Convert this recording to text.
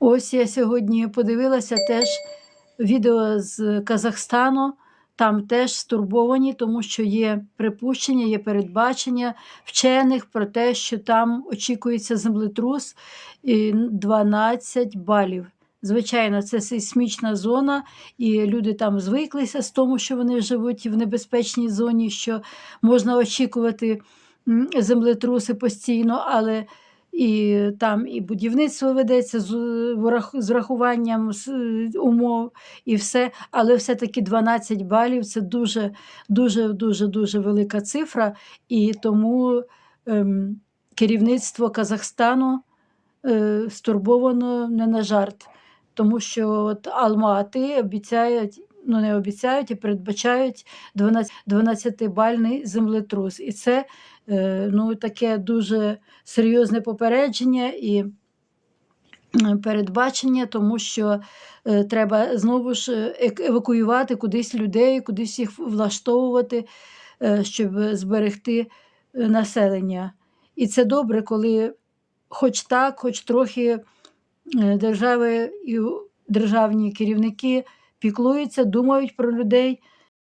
Ось я сьогодні подивилася теж відео з Казахстану. Там теж стурбовані, тому що є припущення, є передбачення вчених про те, що там очікується землетрус і 12 балів. Звичайно, це сейсмічна зона, і люди там звиклися з тому, що вони живуть в небезпечній зоні, що можна очікувати землетруси постійно, але і там і будівництво ведеться з, з, е, умов і все, але все-таки 12 балів це дуже, дуже, дуже, дуже велика цифра, і тому ем, керівництво Казахстану е, стурбовано не на жарт, тому що от Алма-Ати обіцяють. Ну, не обіцяють і передбачають 12 12-бальний землетрус. І це е, ну, таке дуже серйозне попередження і передбачення, тому що е, треба знову ж е, евакуювати кудись людей, кудись їх влаштовувати, щоб зберегти населення. І це добре, коли хоч так, хоч трохи держави і державні керівники піклуються, думають про людей,